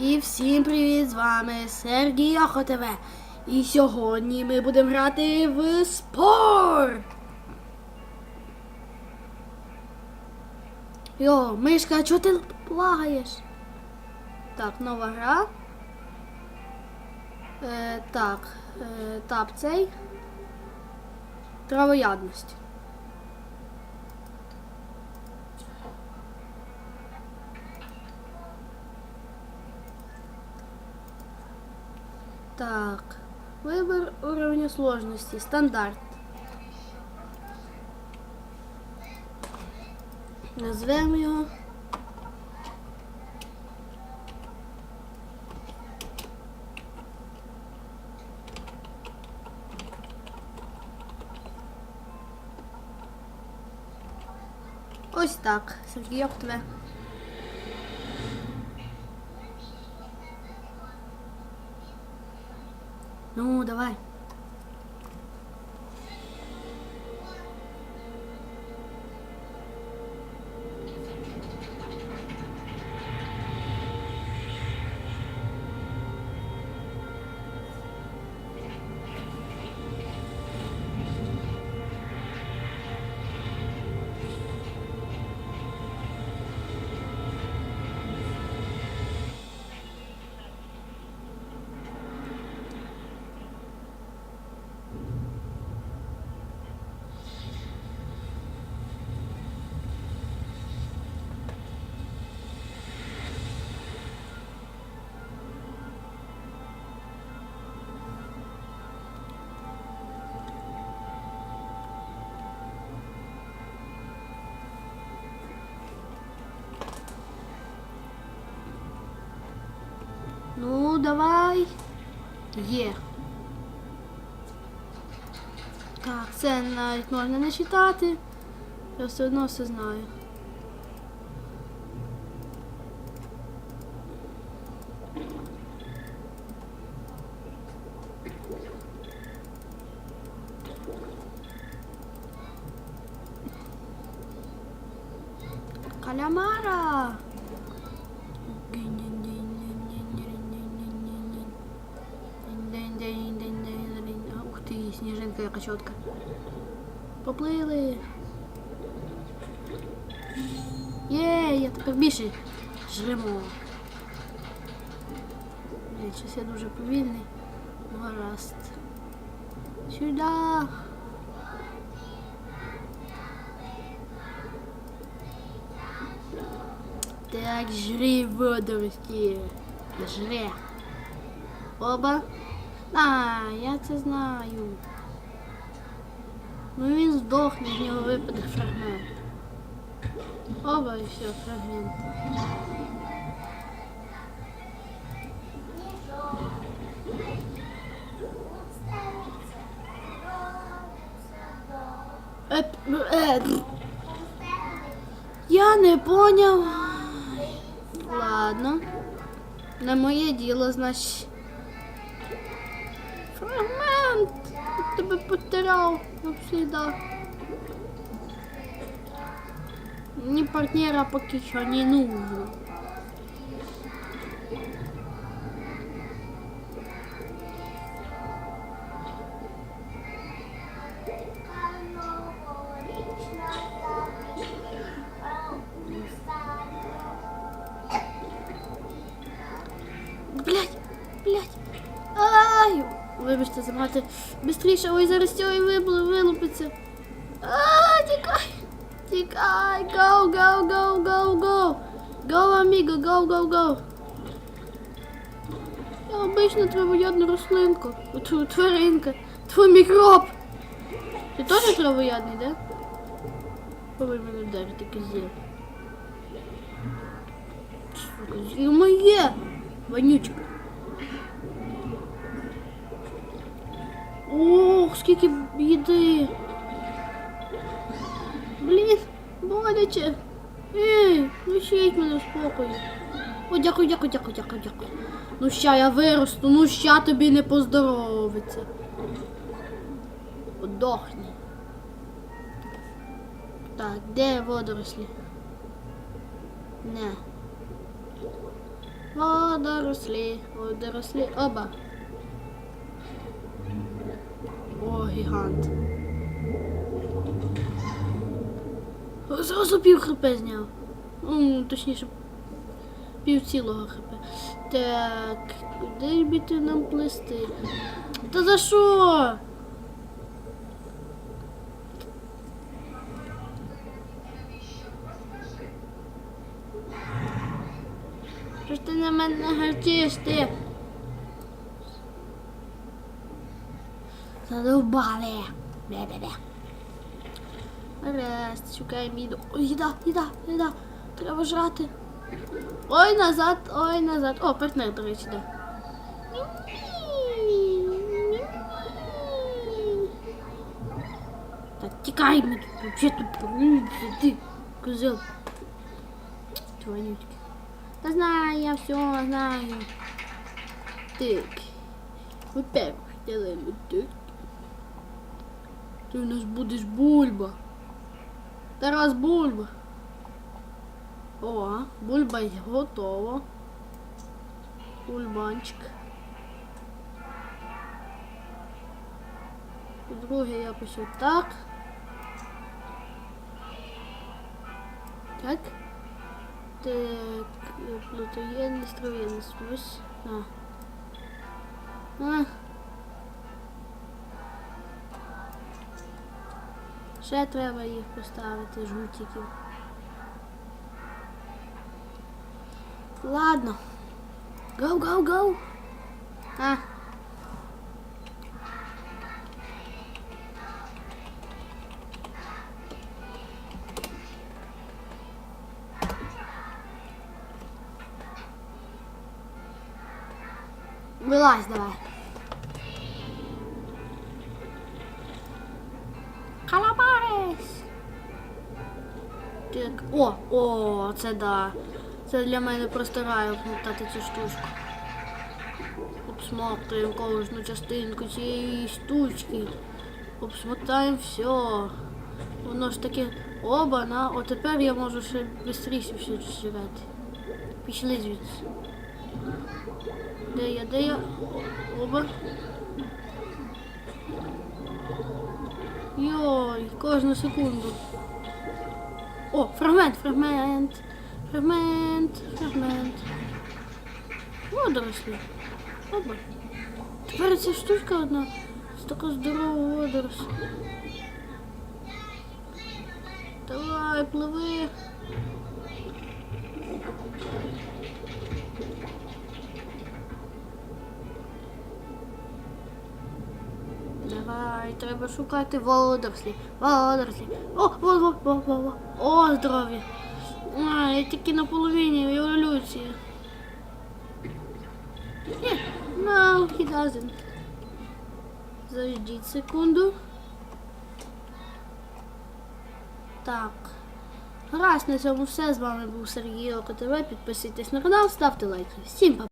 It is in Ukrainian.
І всім привіт! З вами Сергій ОХОТВ. І сьогодні ми будемо грати в спор. Йо, мишка, чого ти плагаєш? Так, нова гра. Е, так, е, тап цей. Травоядність. Так. Вибір уровня сложності. Стандарт. Назвемо його. Ось так. Сергійок тебе. Ну, давай. Ну, давай. Є. Так, це навіть можна не читати. Я все одно все знаю. Калямара! Сніжинка яка чітка. Поплили. Є, я тепер більше жремо. Блін, щось я дуже повільний. Гаразд. Сюда. Так, жри водорості. Жре. Оба. А, я це знаю. Ну він здохне, з нього випаде фрагмент. Оба і все, фрагмент. Я не поняв. Ладно. Не моє діло, значить. Фрагмент! Тебе потеряв навсегда. Мені партнера поки що не нужно. Блять, блять. Ай! Вибачте, забрати. Бистріше, ой, зараз цього і вилупиться. А, тікай! Тікай! Go, go, go, go, go! Go, amigo, go, go, go! Я обична травоядна рослинка. Тв- Тваринка. Твій мікроб! Ти теж травоядний, да? Повинен мене вдарити козір. Сука, з'їв моє! Вонючка. Ох, скільки їди. Блін, боляче. Ей, лишіть мене в спокої. О, дякую, дякую, дякую, дякую, дякую. Ну ща я виросту, ну ща тобі не поздоровиться. Подохни. Так, де водорослі? Не. Водорослі, водорослі, оба. Гігант. Зразу пів хрипе зняв. Ну, точніше, пів цілого хрипе. Так, куди б ти нам плисти? Та за що? Що ти на мене гарчиш ти? Задовбали. Бе-бе-бе. Гаразд, шукаємо їду. Ой, їда, їда, їда. Треба жрати. Ой, назад, ой, назад. О, партнер, до речі, да. Так, тікай, ми тут вообще тут ти, козел. Твонючки. Да знаю, я все знаю. Так. Во-первых, делаем вот так. Ты у нас будешь бульба. Тарас бульба. О, бульба готова. Бульбанчик. Друге якось отак. Так. Так, Так, плутоєнність, трав'яність. Ось. А. А. Ще треба їх поставити, жгутиків. Ладно. Go, go, go. А. Вилазь давай. Так, о, о, це да. Це для мене просто рай обмотати цю штучку. Обсмоктуємо кожну частинку цієї штучки. Обсмотаємо все. Воно ж таке оба-на. О, тепер я можу ще швидше все зжирати. Пішли звідси. Де я, де я? Оба. Йой, кожну секунду. О, фрагмент, фрагмент. Фрагмент, фрагмент. Водорослі. Оба. Тепер ця штучка одна. З такого здорова водоросль. Давай, пливи. Давай, треба шукати водорослі. Водорослі. О, во, во, во, во, во. О, здоров'я. А, я тільки на половині еволюції. Ні, no, he doesn't. Заждіть секунду. Так. Раз на цьому все. З вами був Сергій ОКТВ. Підписуйтесь на канал, ставте лайки. Всім па!